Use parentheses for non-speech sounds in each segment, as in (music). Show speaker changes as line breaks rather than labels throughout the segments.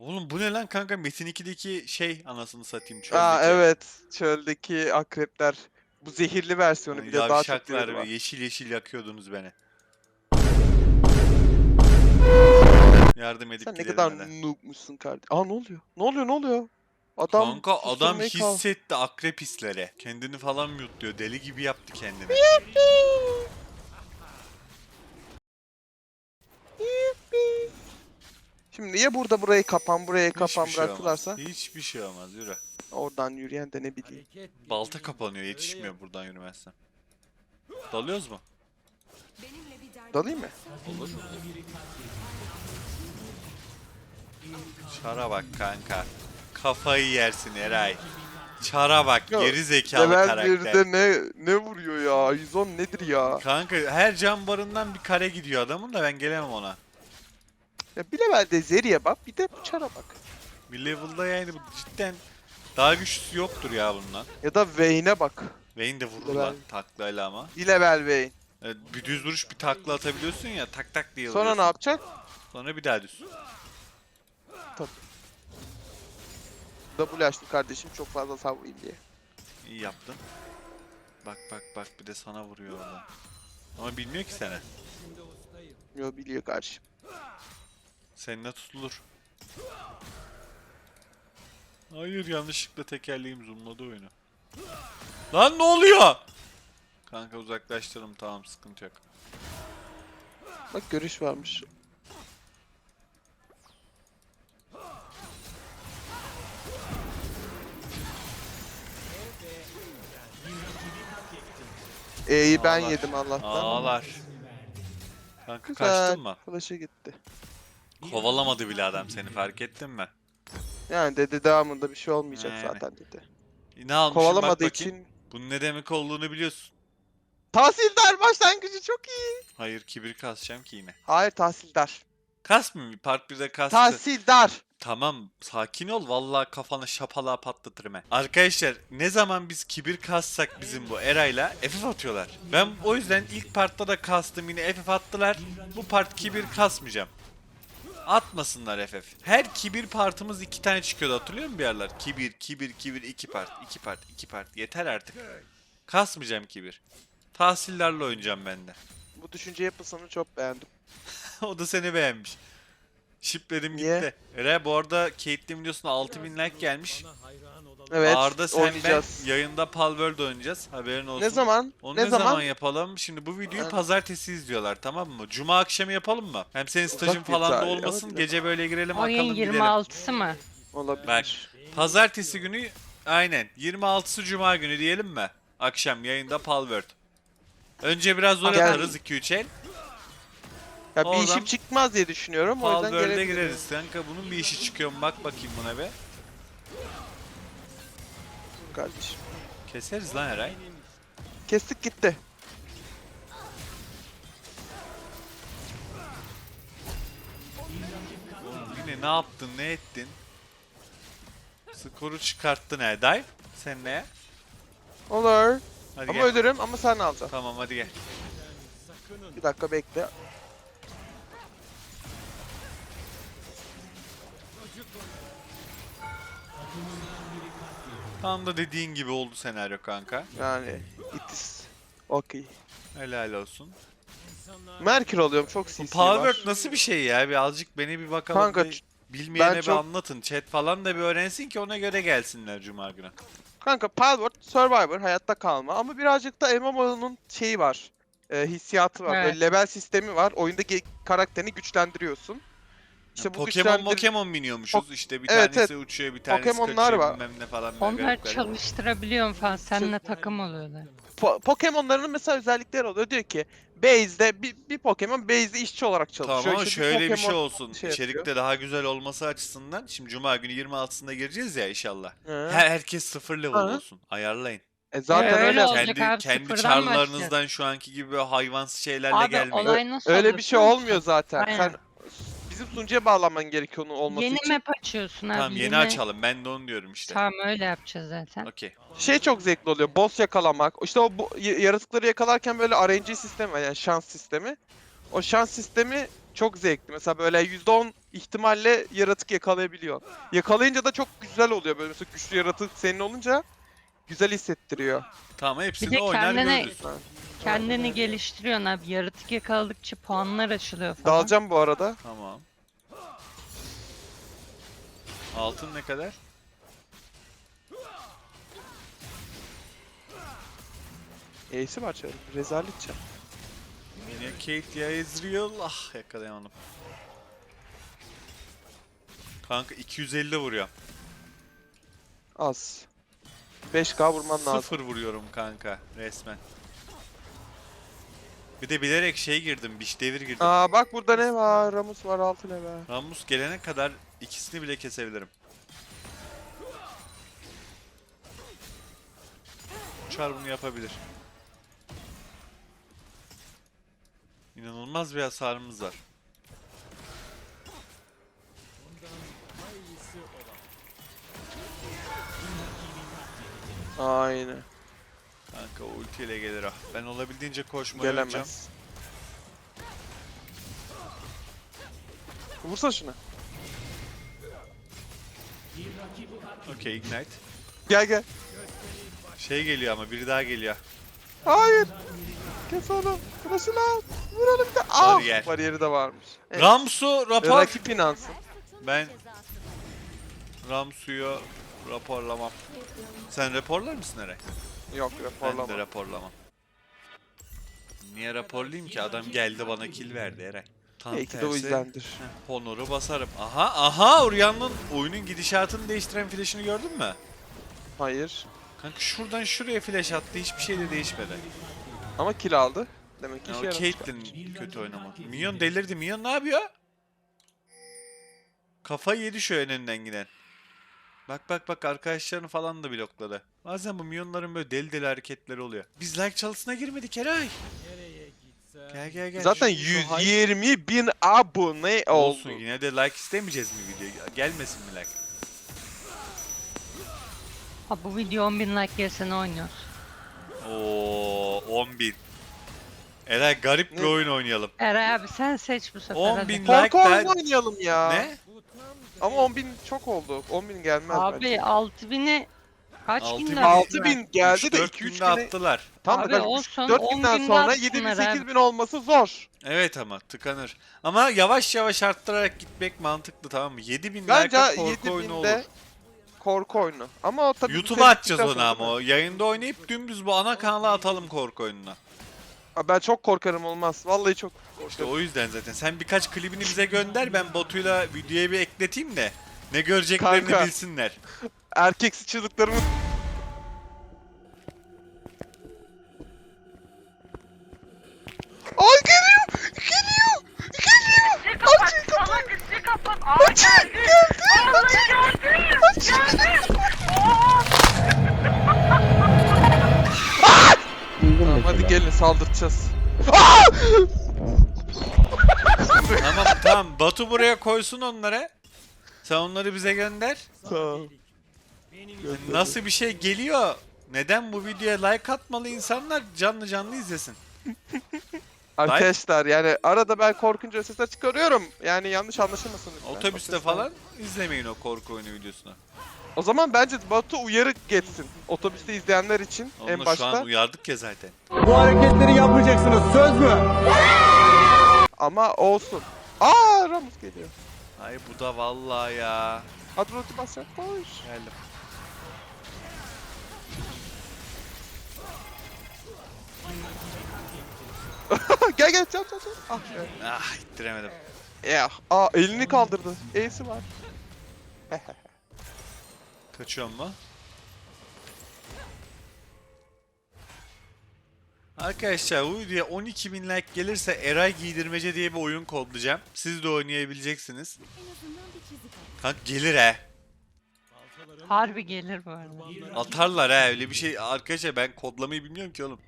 Oğlum bu ne lan kanka Metin 2'deki şey anasını satayım çöldeki.
Aa evet. Çöldeki akrepler. Bu zehirli versiyonu bir de daha çok var.
yeşil yeşil yakıyordunuz beni. Yardım edip
Sen ne
gidelim
kadar
hadi.
noobmuşsun kardeşim. Aa ne oluyor? Ne oluyor ne oluyor? Adam
Kanka adam
susturmayı kal-
hissetti akrep hisleri. Kendini falan mute'luyor. Deli gibi yaptı kendini.
Şimdi ya burada burayı kapan buraya kapan
Hiçbir şey
bıraktılarsa
olmaz. Hiçbir şey olmaz yürü.
oradan yürüyen de ne bileyim.
Balta kapanıyor yetişmiyor buradan yürümezsen. Dalıyoruz mu?
Dalayım mı?
Çara bak kanka. Kafayı yersin Eray. Çara bak
Ya,
geri zekalı
Level
karakter.
1'de ne ne vuruyor ya? 110 nedir ya?
Kanka her cam barından bir kare gidiyor adamın da ben gelemem ona.
Ya bir levelde Zeri'ye bak bir de çara bak.
Bir level'da yani bu cidden daha güçlüsü yoktur ya bundan.
Ya da Vayne'e bak.
Vayne de vurur
Level.
lan taklayla ama.
Bir level Vayne.
Evet, bir düz duruş bir takla atabiliyorsun ya tak tak diye
Sonra ne
vuruyorsun.
yapacak?
Sonra bir daha düz.
W açtım kardeşim çok fazla savrayım diye.
İyi yaptın. Bak bak bak bir de sana vuruyor orada. Ama bilmiyor ki seni.
Yo biliyor kardeşim.
Seninle tutulur. Hayır yanlışlıkla tekerleğim zoomladı oyunu. Lan ne oluyor? Kanka uzaklaştırdım tamam sıkıntı yok.
Bak görüş varmış. E'yi ben
Ağlar.
yedim Allah'tan.
Ağlar. Kanka
Güzel.
kaçtın mı?
Flash'a gitti.
Kovalamadı bile adam seni fark ettin mi?
Yani dedi devamında bir şey olmayacak
Yani.
zaten dedi.
Ne almışım bak
Kovalamadığı
bakayım.
için
Bunun ne demek olduğunu biliyorsun.
Tahsildar başlangıcı çok iyi.
Hayır kibir kasacağım ki yine.
Hayır tahsildar.
Kas mı? Part 1'de kastı.
Tahsildar.
Tamam sakin ol vallahi kafana şapala patlatırım he. Arkadaşlar ne zaman biz kibir kassak bizim bu Eray'la FF atıyorlar. Ben o yüzden ilk partta da kastım yine FF attılar. Bu part kibir kasmayacağım. Atmasınlar FF. Her kibir partımız iki tane çıkıyordu hatırlıyor musun bir yerler? Kibir, kibir, kibir iki part, iki part, iki part. Yeter artık. Kasmayacağım kibir. Tahsillerle oynayacağım ben de.
Bu düşünce yapısını çok beğendim. (laughs)
o da seni beğenmiş. Şipledim
Niye?
gitti. Eray bu arada Caitlyn videosuna 6000 like gelmiş.
Evet
Arda sen
oynayacağız.
ben yayında Palworld oynayacağız. Haberin olsun.
Ne zaman?
Onu
ne, zaman?
yapalım? Şimdi bu videoyu
Ben-
pazartesi izliyorlar tamam mı? Cuma akşamı yapalım mı? Hem senin stajın
bir
falan da
tarih,
olmasın.
evet.
Gece böyle girelim
Oyun
akalım gidelim.
26'sı mı?
Olabilir.
Bak pazartesi günü aynen 26'sı Cuma günü diyelim mi? Akşam yayında Palworld. Önce biraz zor
Gel.
atarız 2-3 el.
Ya bir
oradan
işim çıkmaz diye düşünüyorum. O yüzden
Palworld'e
gelebilirim.
gireriz. Kanka bunun bir işi çıkıyor mu? Bak bakayım buna be.
Kardeşim.
Keseriz lan Eray.
Kestik gitti.
Oğlum yine ne yaptın ne ettin? Skoru çıkarttın. Dive. Sen ne?
Olur.
Hadi
ama
gel.
ölürüm ama sen alacaksın.
Tamam hadi gel.
Bir dakika bekle.
Tam da dediğin gibi oldu senaryo kanka.
Yani it is okay.
Helal olsun.
Merkür alıyorum çok CC
Power
var.
nasıl bir şey ya? Birazcık beni bir bakalım.
Kanka,
bir bilmeyene
ben
bir
çok-
anlatın. Chat falan da bir öğrensin ki ona göre gelsinler cuma günü.
Kanka Palworld Survivor hayatta kalma ama birazcık da MMO'nun şeyi var. E, hissiyatı var.
Evet.
Böyle level sistemi var. Oyundaki karakterini güçlendiriyorsun. İşte bu
Pokemon
güçlendir-
Pokemon biniyormuşuz. İşte bir
Evet,
tanesi uçuyor, bir tanesi
Pokemonlar
kaçıyor
var.
bilmem ne falan. böyle
Onlar çalıştırabiliyorum falan. Seninle takım oluyorlar.
Po- Pokemon'ların mesela özellikleri oluyor. Diyor ki base'de bir, bir Pokemon base'de işçi olarak çalışıyor.
Tamam ama
İşte
şöyle bir şey
Pokemon-
olsun.
şey
İçerikte
yapıyor.
daha güzel olması açısından. Şimdi cuma günü 26'sında gireceğiz ya inşallah.
Hı.
Her, herkes sıfır level
Hı.
olsun. Ayarlayın.
E zaten
Öyle
öyle.
olacak
kendi
abi,
kendi çarlarınızdan şu anki gibi hayvansı şeylerle
Abi
gelmeyin.
olay nasıl
Öyle bir şey olmuyor zaten.
Aynen.
Sen bizim sunucuya bağlanman gerekiyor onun olması
Yeni
için.
map açıyorsun abi.
Tamam yeni açalım. Ben de onu diyorum işte.
Tamam öyle yapacağız zaten.
Okey.
Şey çok zevkli oluyor. Boss yakalamak. İşte o bu, y- yaratıkları yakalarken böyle RNG sistemi var yani şans sistemi. O şans sistemi Çok zevkli. Mesela böyle %10 ihtimalle yaratık yakalayabiliyor. Yakalayınca da çok güzel oluyor. Böyle mesela güçlü yaratık senin olunca güzel hissettiriyor.
Tamam hepsini
Bir de
oynar
kendine-
görürüz.
Kendini geliştiriyorsun abi. Yaratık yakaladıkça puanlar açılıyor falan.
Dalacağım bu arada.
Tamam. Altın ne kadar?
E'si var çarım. Rezalet çar.
Yine Kate ya Ezreal. Ah yakalayamadım. Kanka 250 vuruyor.
Az. 5k vurman lazım.
Sıfır vuruyorum kanka resmen. Bir de bilerek şey girdim, biş devir girdim.
Aa bak burada ne var? Ramus var 6 level.
Rammus gelene kadar ikisini bile kesebilirim. Uçar bunu yapabilir. İnanılmaz bir hasarımız var.
Aynen.
Kanka o ultiyle gelir ah. Ben olabildiğince koşmayı oynayacağım.
Gelemez. Vursa şuna.
Okey ignite.
Gel gel.
Şey geliyor ama biri daha geliyor.
Hayır. Kes onu. Kırasını al. Vur onu bir de. Ah.
Bariyer.
Bariyeri de varmış. Evet.
Ramsu rapor.
Rakip inansın.
Ben Ramsu'yu raporlamam. Sen raporlar mısın Eray?
Yok
Ben
raporlama.
de raporlamam. Niye raporlayayım ki? Adam geldi bana kill verdi Eray. Tam
Belki de o
tersi,
yüzdendir.
heh, Honor'u basarım. Aha aha Uryan'ın oyunun gidişatını değiştiren flash'ını gördün mü?
Hayır.
Kanka şuradan şuraya flash attı hiçbir şey de değişmedi.
Ama kill aldı. Demek ki
Ya,
işe
o
yaramış.
Caitlyn kötü oynamadı. Minyon delirdi. Minyon ne yapıyor? Kafayı yedi şu önünden giden. Bak bak bak arkadaşlarını falan da blokladı. Bazen bu minyonların böyle deli deli hareketleri oluyor. Biz like çalısına girmedik Eray. Gel gel gel.
Zaten
Şu- şu hype-
120 bin abone oldu.
Olsun yine de like istemeyeceğiz mi videoya? Gelmesin mi like?
Ha, bu video 10.000 like gelse ne oynuyoruz?
Oo 10 bin. Eray garip bir
Ne?
oyun oynayalım.
Eray abi sen seç bu sefer
10
hadi.
bin
Korku
like
oyunu oynayalım ya.
Ne?
Ama 10 bin çok oldu. 10 bin gelmez
Abi
bence.
6000'i kaç
6000
günde
6
attılar?
bin geldi de
3-4
2-3
günde
güne...
attılar.
Tam
Abi
da
olsun,
4
on
günden
günde
sonra
atsınlar
7 bin
abi.
8 bin olması zor.
Evet ama tıkanır. Ama yavaş yavaş arttırarak gitmek mantıklı tamam mı? 7000
Bence
like'a korku
7
oyunu olur.
korku oyunu. Ama o tabii
YouTube'a atacağız onu ama o. Yayında oynayıp dümdüz bu ana kanala atalım korku oyununa.
Ben çok korkarım olmaz. Vallahi çok
İşte
korkarım.
o yüzden zaten. Sen birkaç klibini bize gönder ben botuyla videoya bir ekleteyim de ne göreceklerini
Kanka.
bilsinler. (laughs)
Erkeksi çığlıklarımı... Ay saldıracağız. (laughs)
tamam tamam Batu buraya koysun onları. Sen onları bize gönder.
Tamam.
Nasıl bir şey geliyor? Neden bu videoya like atmalı insanlar canlı canlı izlesin? (laughs)
Arkadaşlar yani arada ben korkunca sesler çıkarıyorum. Yani yanlış anlaşılmasın lütfen.
Otobüste
Otobüsten-
falan izlemeyin o korku oyunu videosunu.
O zaman bence Batu uyarı geçsin. Otobüste izleyenler için
Onu
en
da şu
başta.
an uyardık ya zaten.
Bu hareketleri yapmayacaksınız söz mü?
Ama olsun. Aa Ramus geliyor.
Ay bu da vallahi ya.
Hadi ulti basacak. Koş.
Geldim. (laughs)
gel gel çal çal çal. Ah evet.
Ah ittiremedim.
Ya. Aa elini kaldırdı. E'si var. (laughs)
Kaçıyor mu? Arkadaşlar bu videoya 12.000 like gelirse Eray Giydirmece diye bir oyun kodlayacağım. Siz de oynayabileceksiniz. Kanka gelir he.
Harbi gelir bu arada.
Atarlar he öyle bir şey. Arkadaşlar ben kodlamayı bilmiyorum ki oğlum.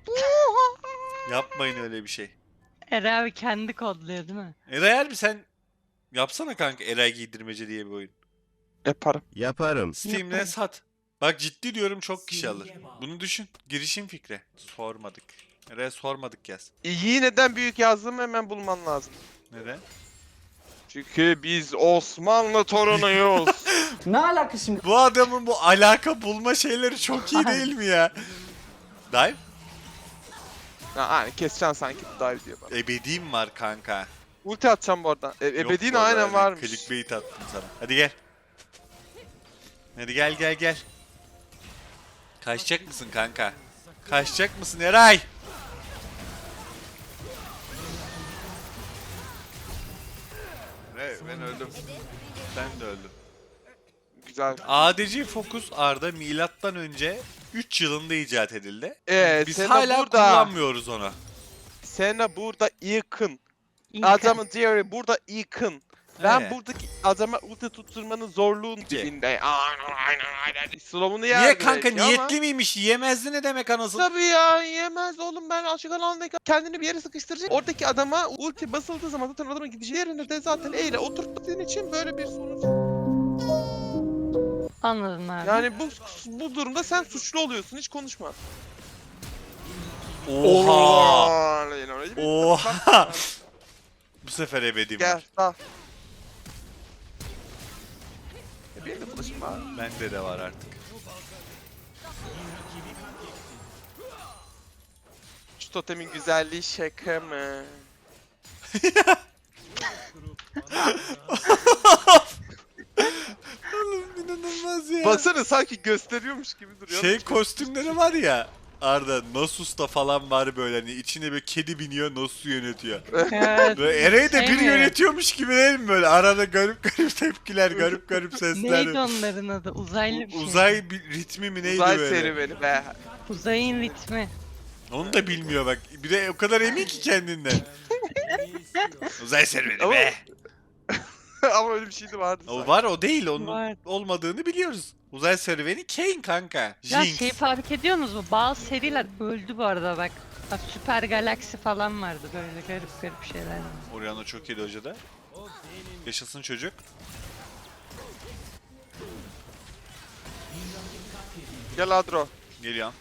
Yapmayın öyle bir şey.
Eray abi kendi kodluyor değil mi?
Eray harbi sen yapsana kanka Eray Giydirmece diye bir oyun.
Yaparım.
Yaparım.
Steam'den sat. Bak ciddi diyorum çok kişi alır. Bunu düşün. Girişim fikri. Sormadık. Nereye sormadık yaz.
İyi neden büyük yazdığımı hemen bulman lazım.
Neden?
Çünkü biz Osmanlı torunuyuz. (laughs)
Ne alaka şimdi?
Bu adamın bu alaka bulma şeyleri çok iyi değil mi ya? Dive?
ha, hani keseceksin sanki dive diye bana.
Ebediğim var kanka.
Ulti atacağım bu arada. E, ebediğin aynen
hani
varmış.
Clickbait attım sana. Hadi gel. Hadi gel gel gel. Kaçacak mısın kanka? Kaçacak mısın Eray? Evet ben öldüm. Ben de öldüm.
Güzel.
ADC Focus Arda milattan önce 3 yılında icat edildi.
Ee,
Biz
Senna
hala
burada.
kullanmıyoruz onu.
Senna burada yakın.
İnka-
Adamın diğeri burada yakın. Ben
Evet.
buradaki adama ulti tutturmanın zorluğun dibinde. Aynen aynen aynen. Slow'unu yer
Niye
belki
kanka
ama-
niyetli miymiş? Yiyemezdi ne demek anasını?
Tabii ya yemez oğlum ben açık alandayken kendini bir yere sıkıştıracak. Oradaki adama ulti basıldığı zaman zaten adamın gideceği yerinde de zaten eyle oturttuğun için böyle bir sonuç.
Anladın abi.
Yani bu bu durumda sen suçlu oluyorsun hiç konuşma.
Oha!
Oha!
Oha! Bu sefer ebedim
Gel
var.
Benim de flash'ım var.
Bende de var artık.
Şu totemin güzelliği şaka mı? (laughs)
Oğlum inanılmaz ya.
Baksana sanki gösteriyormuş gibi duruyor.
şey kostümleri var ya. Arda Nasus'ta falan var böyle hani içine bir kedi biniyor Nasus'u yönetiyor.
Evet.
Böyle
Şey
biri
mi?
yönetiyormuş gibi değil mi böyle arada garip garip tepkiler garip garip (laughs) sesler.
Neydi onların adı? Uzaylı bir şey.
Uzay bir ritmi mi neydi
Uzay
böyle?
serüveni be.
Uzayın ritmi.
Onu da bilmiyor bak. Bir de o kadar emin ki kendinden. (laughs) Uzay serüveni
Ama-
be. (laughs)
Ama öyle bir şey de vardı.
O
sanki.
var o değil onun
Var.
olmadığını biliyoruz. Uzay serüveni Kane kanka.
Ya
Jinx.
şey fark ediyorsunuz mu? Bazı seriler öldü bu arada bak. Bak Süper Galaksi falan vardı böyle garip garip şeyler.
Oriana çok iyi hocada. Yaşasın çocuk.
Gel Adro.
Geliyorum.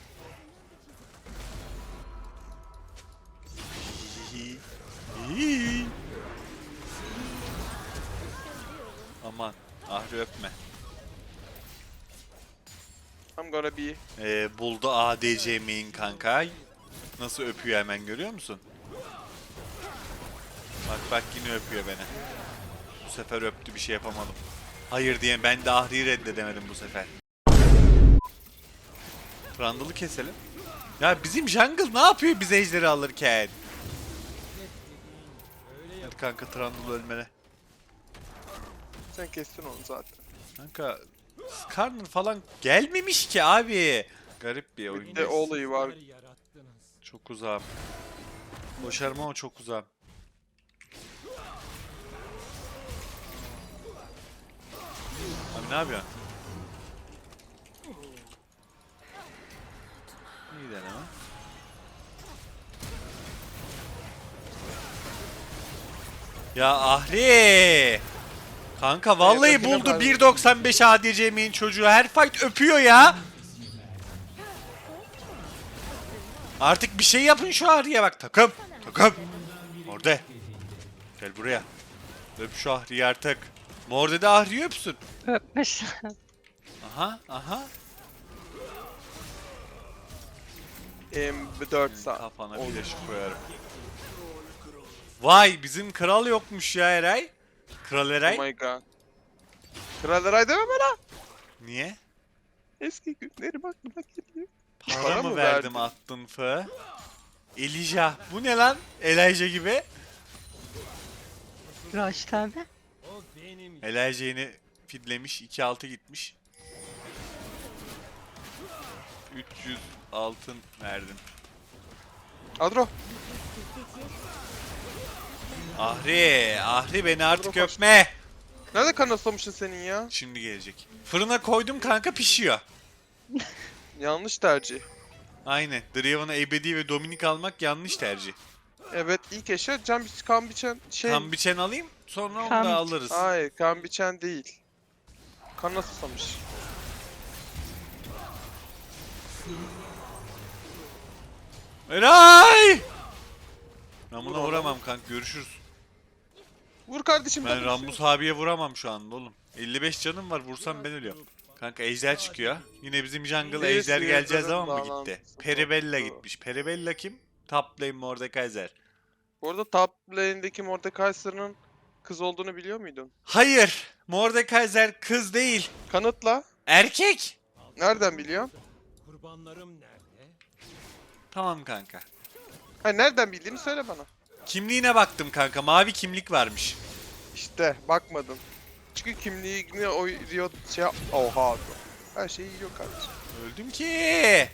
Buldu ADC main kanka. Nasıl öpüyor hemen görüyor musun? Bak bak yine öpüyor beni. Bu sefer öptü bir şey yapamadım. Hayır diye ben de Ahri'yi reddedemedim bu sefer. Randall'ı keselim. Ya bizim jungle ne yapıyor biz ejderi alırken? Hadi kanka Trundle ölmeli.
Sen kestin onu zaten.
Kanka Skarner falan gelmemiş ki abi. Garip bir
Bir
oyun.
de olayı var.
Çok uzağım. Başarım ama çok uzağım. Abi ne yapıyorsun? İyi deneme. Ya Ahri! Kanka vallahi buldu
öpüyorum
1.95 ADC main çocuğu her fight öpüyor ya. Artık bir şey yapın şu Ahri'ye bak takım. Takım. Orada. Gel buraya. Öp şu Ahri'yi artık. Morde de Ahri'yi öpsün.
Öpmüş.
Aha aha.
M4 sağ.
Kafana
Oldu.
flash koyarım. Vay bizim kral yokmuş ya Eray. Kral Eray.
Oh my god. Kral Eray deme bana.
Niye?
Eski günleri bak bak geliyor.
Para,
Para
mı verdim
verdin?
attın fı? Elijah. Bu ne lan? Elijah gibi.
Raşit abi.
Elijah fidlemiş. 2-6 gitmiş. 300 altın verdim.
Adro.
Ahri, Ahri beni artık
hoş-
öpme.
Nerede kanaslamışsın senin ya?
Şimdi gelecek. Fırına koydum kanka pişiyor. (laughs)
Yanlış tercih.
Aynen. Draven'a Ebedi ve Dominik almak yanlış tercih.
Evet ilk eşya can kan biçen şey.
Kan biçen alayım sonra onu
Kan
da alırız.
Hayır kan biçen değil. Kan naslamış.
Eray! Ben buna
Vur
vuramam kanka görüşürüz.
Vur kardeşim.
Ben
double
Rammus abiye vuramam şu anda oğlum. 55 canım var vursam ben ölüyorum. Kanka ejder çıkıyor. Yine bizim jungle
Birisi
ejder geleceği
ejderin
zaman mı gitti?
bağlantısı
Peribella gitmiş. Peribella kim? Top lane Mordekaiser.
Bu arada top lane'deki Mordekaiser'ın kız olduğunu biliyor muydun?
Hayır! Mordekaiser kız değil.
Kanıtla.
Erkek!
Nereden biliyorsun?
Tamam kanka.
Ha nereden bildiğini söyle bana.
Kimliğine baktım kanka. Mavi kimlik varmış.
İşte bakmadın. Çünkü kimliğini o Riot şey Oha. Her şeyi yiyor kardeşim.
Öldüm ki.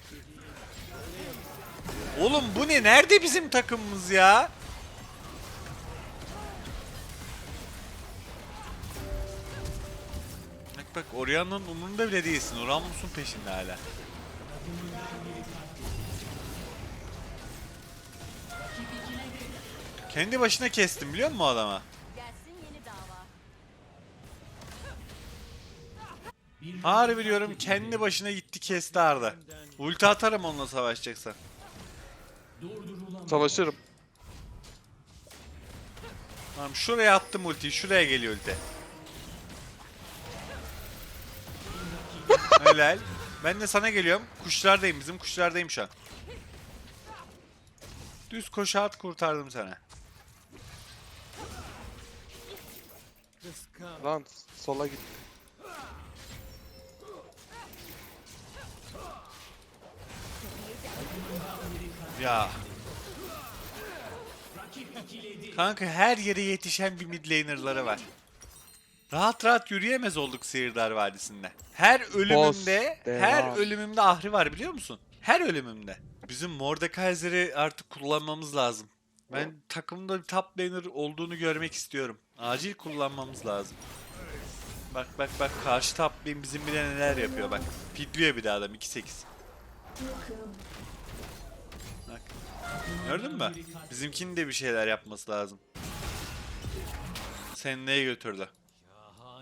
Oğlum bu ne? Nerede bizim takımımız ya? Bak bak Orianna'nın umurunda bile değilsin. Oramus'un peşinde hala. Kendi başına kestim biliyor musun adama? Harbi diyorum kendi başına gitti kesti Arda. Ulti atarım onunla savaşacaksan.
Savaşırım.
Tamam şuraya attım ultiyi. Şuraya geliyor ulti. (laughs) Helal. Ben de sana geliyorum. Kuşlardayım. Bizim kuşlardayım şu an. Düz koşu at kurtardım sana.
Lan sola git.
Ya. Kanka her yere yetişen bir mid laner'ları var. Rahat rahat yürüyemez olduk Sihirdar Vadisi'nde. Her ölümümde, her ölümümde ahri var biliyor musun? Her ölümümde. Bizim Mordekaiser'i artık kullanmamız lazım. Ben takımda bir top laner olduğunu görmek istiyorum. Acil kullanmamız lazım. Bak bak bak karşı top lane bizim bile neler yapıyor bak. Fidliyor bir daha adam 2-8. Gördün mü? Bizimkinin de bir şeyler yapması lazım. Senne'ye götürdü.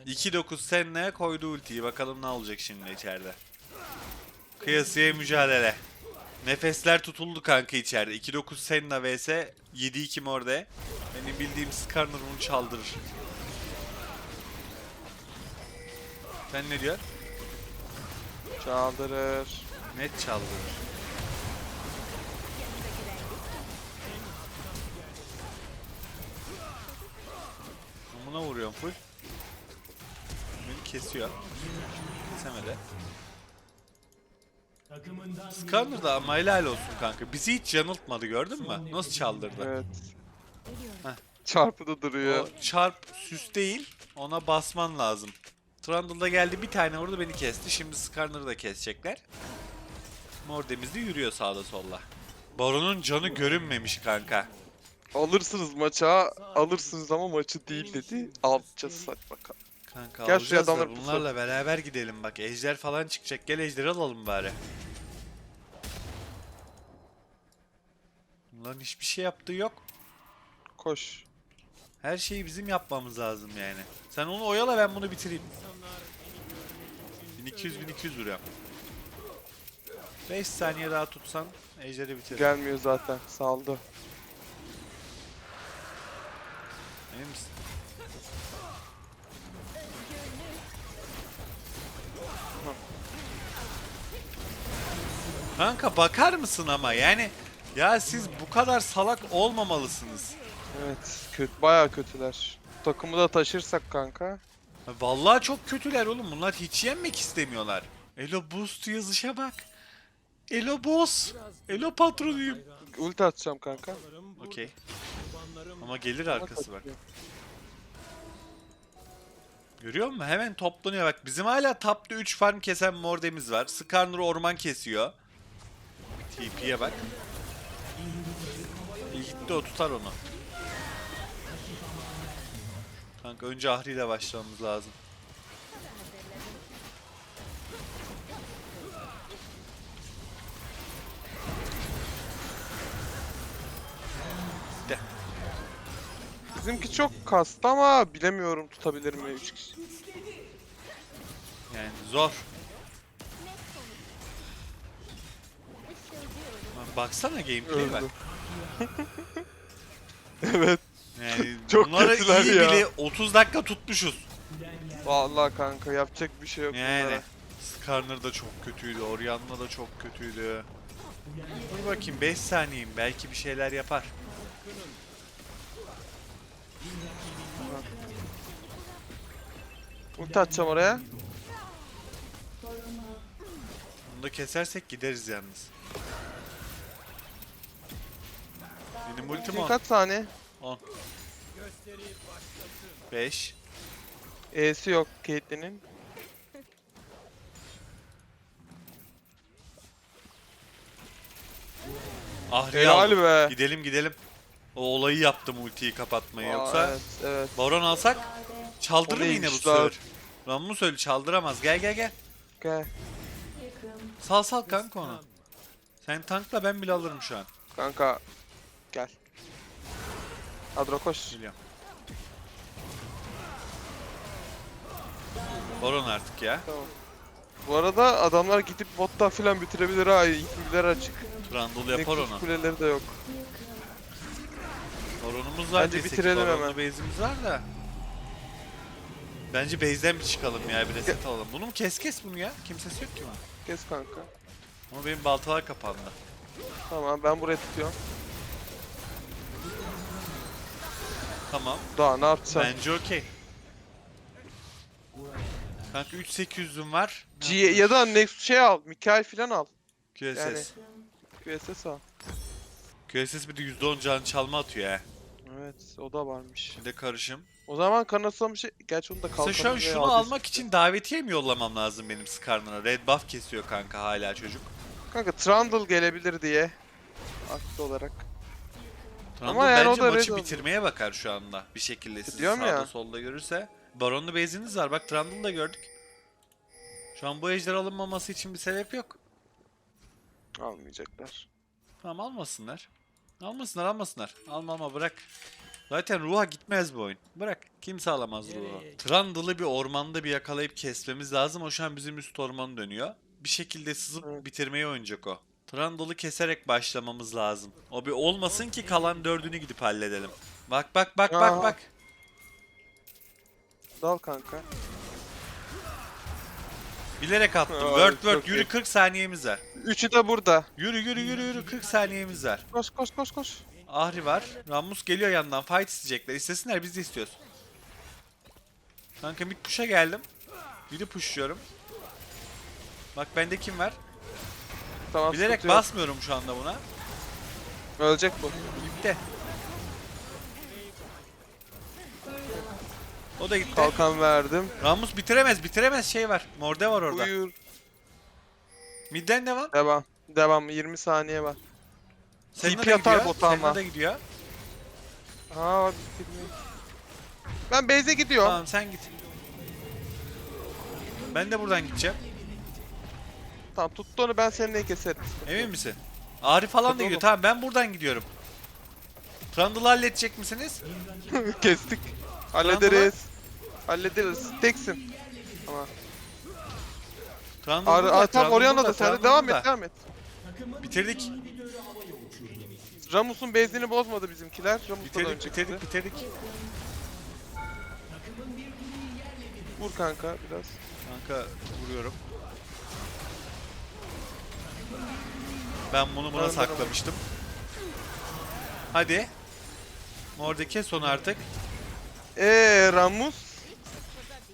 2-9 Senne'ye koydu ultiyi. Bakalım ne olacak şimdi içeride. Kıyasıya mücadele. Nefesler tutuldu kanka içeride. 2-9 Senna vs 7-2 Morde. Benim bildiğim Skarner bunu çaldırır. Sen ne diyor?
Çaldırır.
Net çaldırır. Buna vuruyorum full. Beni kesiyor. Kesemedi. Skarner da ama helal olsun kanka. Bizi hiç yanıltmadı gördün mü? Nasıl çaldırdı?
Evet.
Heh.
Çarpıda duruyor.
O çarp süs değil. Ona basman lazım. Trundle'da geldi bir tane vurdu beni kesti. Şimdi Skarner'ı da kesecekler. Mordemiz de yürüyor sağda solda. Baron'un canı görünmemiş kanka.
Alırsınız maça, alırsınız ama maçı değil dedi. Alacağız hadi bakalım.
Kanka
Gel
alacağız da
adamları pusu.
bunlarla beraber gidelim bak. Ejder falan çıkacak. Gel ejderi alalım bari. Bunların hiçbir şey yaptığı yok.
Koş.
Her şeyi bizim yapmamız lazım yani. Sen onu oyala ben bunu bitireyim. 1200 1200 vuruyorum. 5 saniye daha tutsan ejderi bitiririm.
Gelmiyor zaten. Saldı.
Emin misin? Kanka bakar mısın ama yani ya siz bu kadar salak olmamalısınız.
Evet. Kötü, bayağı kötüler. Takımı da taşırsak kanka.
Vallahi çok kötüler oğlum. Bunlar hiç yenmek istemiyorlar. Elo Boost yazışa bak. Elo Boss. Elo patronuyum.
Ulti atacağım kanka.
Okey. Ama gelir arkası bak. Görüyor musun? Hemen toplanıyor bak. Bizim hala tapta 3 farm kesen mordemiz var. Skarner orman kesiyor. TP'ye bak. İyi gitti o tutar onu. Kanka önce Ahri ile başlamamız lazım. De.
Bizimki çok kastı ama bilemiyorum tutabilir mi 3 kişi.
Yani zor. Lan baksana gameplay'e bak.
Öldü. (laughs) evet.
Yani (laughs)
Çok
bunları
kötüler
iyi
ya.
bile 30 dakika tutmuşuz.
Vallahi kanka yapacak bir şey yok
Yani.
bunlara.
Skarner da çok kötüydü. Orianna da çok kötüydü. Dur bakayım 5 saniyeyim. Belki bir şeyler yapar.
Ulti atacağım oraya.
Bunu da kesersek gideriz yalnız. Benim ultim
Ultim
10.
kaç saniye?
10. 5.
E'si yok Caitlyn'in.
Ahri
Helal
aldım.
be.
Gidelim gidelim. O olayı yaptım ultiyi kapatmayı.
Aa,
Yoksa
evet, evet.
Baron alsak çaldırır mı yine bu
neymiş lan?
sefer? Rammus öyle çaldıramaz. Gel gel gel.
Gel.
Sal sal kanka onu. Sen tankla ben bile alırım şu an.
Kanka. Gel. Adro koş.
Biliyorum. Baron artık ya.
Tamam. Bu arada adamlar gidip botta filan bitirebilir ha. İkimiler açık.
Trundle yapar
Nexus
onu.
kuleleri de yok.
Baron'umuz var.
Bence bitirelim
Baron'lu
hemen.
base'imiz var da. Bence base'den bir çıkalım ya bir reset alalım. Bunu mu kes kes bunu ya. Kimsesi yok ki bunun.
Kes kanka.
Ama benim baltalar kapandı.
Tamam ben buraya tutuyorum.
Tamam.
Daha ne yapacaksın?
Bence okey. Kanka 3800'üm var.
G ya da Nexus şey al. Mikael filan al.
QSS.
Yani- QSS al.
QSS bir de %10 can çalma atıyor ya.
Evet o da varmış.
Bir de karışım.
O zaman kanatlamış şey... Gerçi onu da
Mesela
kalkanı
şu an şunu almak için davetiye mi yollamam lazım benim Skarner'a? Red buff kesiyor kanka hala çocuk.
Kanka Trundle gelebilir diye. Aklı olarak.
Trundle
Ama yani o
bence
da
maçı
Red
bitirmeye bakar şu anda. Bir şekilde sizi
Diyorum
sağda
ya.
solda görürse. Baron'lu base'iniz var. Bak Trundle'ı da gördük. Şu an bu ejder alınmaması için bir sebep yok.
Almayacaklar.
Tamam almasınlar. Almasınlar almasınlar. Alma alma bırak. Zaten ruha gitmez bu oyun. Bırak. Kimse alamaz ruhu. Trundle'ı bir ormanda bir yakalayıp kesmemiz lazım. O şu an bizim üst ormanı dönüyor. Bir şekilde sızıp bitirmeyi oynayacak o. Trundle'ı keserek başlamamız lazım. O bir olmasın ki kalan dördünü gidip halledelim. Bak bak bak bak
Aha.
bak.
Dal kanka.
Bilerek attım.
Aa,
word word
çok
yürü
iyi.
40 saniyemiz var.
Üçü de burada.
Yürü yürü yürü yürü 40 saniyemiz var.
Koş koş koş koş.
Ahri var. Rammus geliyor yandan. Fight isteyecekler. İstesinler biz de istiyoruz. Kanka mid push'a geldim. Mid'i pushluyorum. Bak bende kim var?
Tamam
Bilerek
sıkıntı yok.
basmıyorum şu anda buna.
Ölecek bu.
Gitti. O da gitti.
Kalkan verdim.
Rammus bitiremez bitiremez şey var. Morde var orada.
Buyur.
Midden devam.
Devam. Devam. 20 saniye var.
Selena
TP atar
gidiyor.
bota ama.
Selena da gidiyor.
Aa bitirmiyor. Ben base'e gidiyorum.
Tamam sen git. Ben de buradan gideceğim.
Tamam tuttu onu ben seninle keserim.
Emin misin? Arif falan da gidiyor.
oğlum.
Tamam ben buradan gidiyorum. Trundle'ı halledecek misiniz? (laughs)
Kestik. Hallederiz. Hallederiz. Teksin. Ama.
Trundle
Ar
burada,
Ar tam
Trundle
Orianna
burada,
da sen de
Trundle
devam
burada.
et devam et.
Bitirdik.
Ramus'un base'ini bozmadı bizimkiler. Ramus'tan
Bitirdik,
önce
bitirdik,
gitti.
bitirdik.
Vur kanka biraz.
Kanka vuruyorum. Ben bunu buna
Ben de
saklamıştım. Hadi. Morde kes onu artık.
Eee Ramus?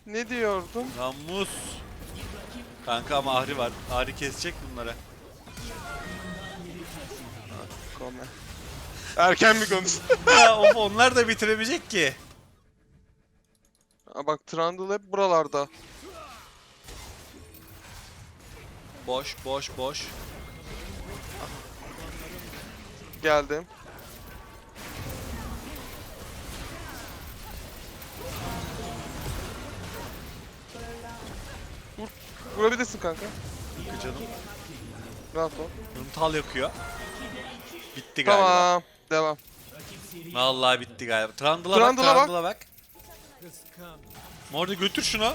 Ne diyordun?
Rammus. Kanka ama Ahri var. Ahri kesecek bunları.
Kome. Erken mi konuştun? (laughs)
ya of onlar da bitiremeyecek ki.
Aa, bak Trundle hep buralarda.
Boş, boş, boş.
Geldim. Vur. Vurabilirsin kanka.
Kanka canım.
Rahat ol.
Hıntal yakıyor. Bitti galiba.
Tamam. Devam.
Vallahi bitti galiba. Trundle'a bak,
Trundle'a bak.
Trundle'a bak. Morde götür şunu.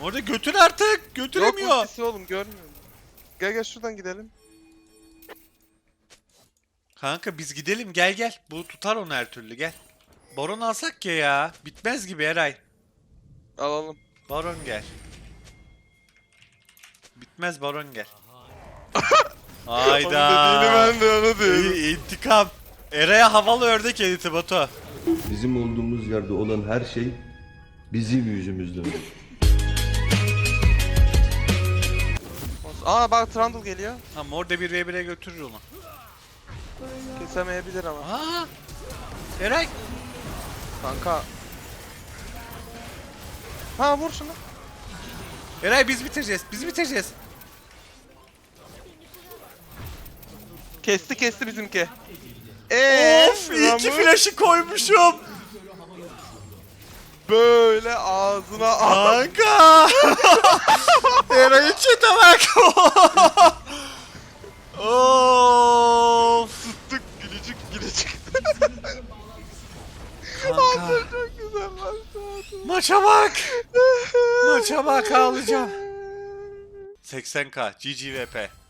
Morde götür artık.
Yok
Götüremiyor.
ultisi oğlum görmüyorum. Gel gel şuradan gidelim.
Kanka biz gidelim gel gel. Bu tutar onu her türlü gel. Baron alsak ya ya. Bitmez gibi Eray.
Alalım.
Baron gel. Bitmez baron gel. (laughs) Hayda.
de onu
İyi, İntikam. Eray'a havalı ördek editi Batu.
Bizim olduğumuz yerde olan her şey bizim yüzümüzden.
Aa bak Trundle geliyor.
Ha mor da bir v 1'e götürür onu.
Kesemeyebilir ama.
Aa! Eray.
Kanka. Ha vur şunu.
Eray biz bitireceğiz. Biz bitireceğiz.
Kesti kesti bizimki. Eee
of iyi ki flash'ı koymuşum.
böyle ağzına al.
Kanka. (laughs) Eray'ın çete bak. (laughs) of.
Tuttuk gülücük gülücük.
Kanka.
Çok güzel lan.
Maça bak. Maça bak ağlayacağım. 80k GGVP.